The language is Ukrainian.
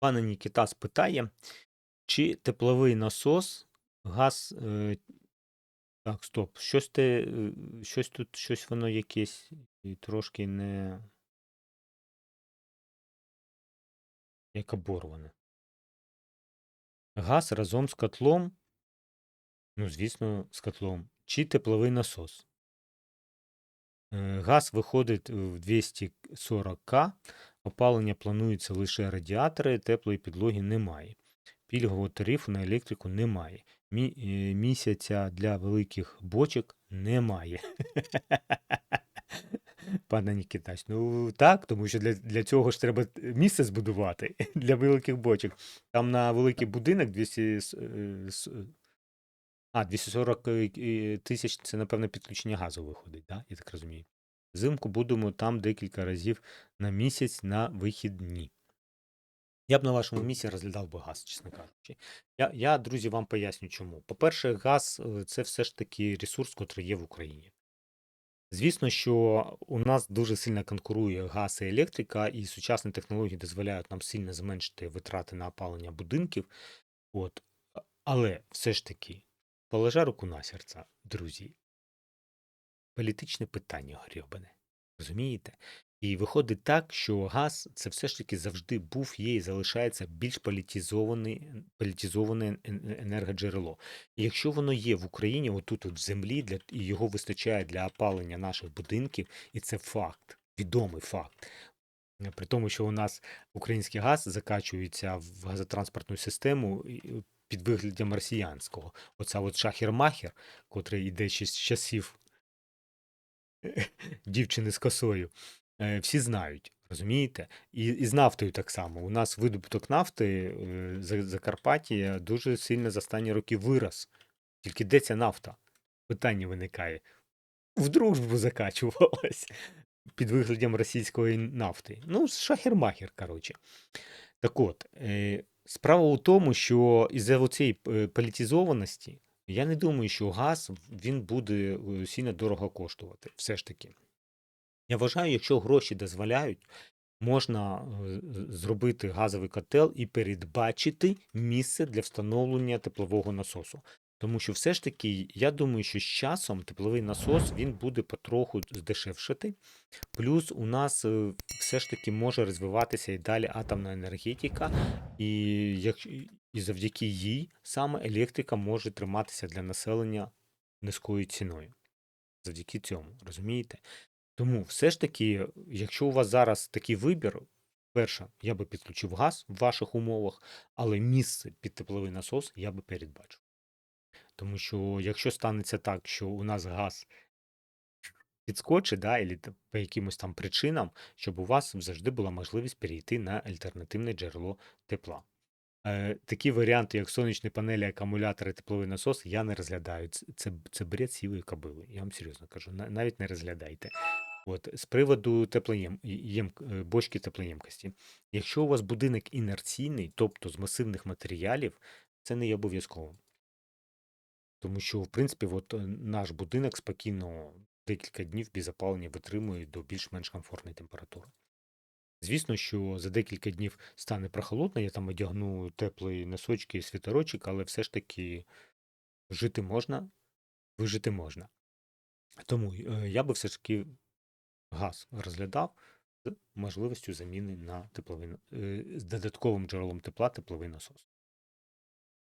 Пане Нікітас питає, чи тепловий насос, газ. Е, так, стоп. Щось те, е, щось тут, щось воно якесь і трошки не. Як оборване. Газ разом з котлом. Ну, звісно, з котлом. Чи тепловий насос. Е, Газ виходить в 240К. Опалення планується лише радіатори, теплої підлоги немає. Пільгового тарифу на електрику немає. Мі, е, місяця для великих бочок немає. Пане Нікітач, ну так, тому що для, для цього ж треба місце збудувати для великих бочок. Там на великий будинок 200, с- е, а, 240 е, тисяч це, напевно, підключення газу виходить, да? я так розумію. Взимку будемо там декілька разів на місяць на вихідні. Я б на вашому місці розглядав би газ, чесно кажучи. Я, я, друзі, вам поясню чому. По-перше, газ е, це все ж таки ресурс, який є в Україні. Звісно, що у нас дуже сильно конкурує газ і електрика, і сучасні технології дозволяють нам сильно зменшити витрати на опалення будинків. От. Але все ж таки, положа руку на серце, друзі, політичне питання грьобане. Розумієте? І виходить так, що газ це все ж таки завжди був, є і залишається більш політизоване енергоджерело. І якщо воно є в Україні, отут от в землі, для, і його вистачає для опалення наших будинків, і це факт, відомий факт. При тому, що у нас український газ закачується в газотранспортну систему під виглядом росіянського. Оця от шахер-махер, котрий йде ще з часів дівчини з косою. Е, Всі знають, розумієте? І, і з нафтою так само. У нас видобуток нафти е, За- Закарпаття дуже сильно за останні роки вирос. Тільки де ця нафта? Питання виникає. В дружбу закачувалась під виглядом російської нафти. Ну, шахер-махер, коротше. Так от, е, справа у тому, що із-за цієї політизованості я не думаю, що газ він буде е, сильно дорого коштувати. Все ж таки. Я вважаю, якщо гроші дозволяють, можна е, зробити газовий котел і передбачити місце для встановлення теплового насосу. Тому що все ж таки, я думаю, що з часом тепловий насос він буде потроху здешевшати. Плюс у нас е, все ж таки може розвиватися і далі атомна енергетика, і, якщо, і завдяки їй саме електрика може триматися для населення низькою ціною. Завдяки цьому, розумієте? Тому все ж таки, якщо у вас зараз такий вибір, перше, я би підключив газ в ваших умовах, але місце під тепловий насос я би передбачив. Тому що якщо станеться так, що у нас газ підскочить, да, або по якимось там причинам, щоб у вас завжди була можливість перейти на альтернативне джерело тепла. Е, такі варіанти, як сонячні панелі, акумулятори, тепловий насос, я не розглядаю. Це, це, бред сівої кобили. Я вам серйозно кажу, на- навіть не розглядайте. От, з приводу теплоєм, єм, е, бочки теплоємкості. Якщо у вас будинок інерційний, тобто з масивних матеріалів, це не є обов'язково. Тому що, в принципі, от, е, наш будинок спокійно декілька днів без опалення витримує до більш-менш комфортної температури. Звісно, що за декілька днів стане прохолодно, я там одягну теплі носочки і світорочок, але все ж таки жити можна, вижити можна. Тому е, я би все ж таки газ розглядав з можливістю заміни на тепловий е, з додатковим джерелом тепла тепловий насос.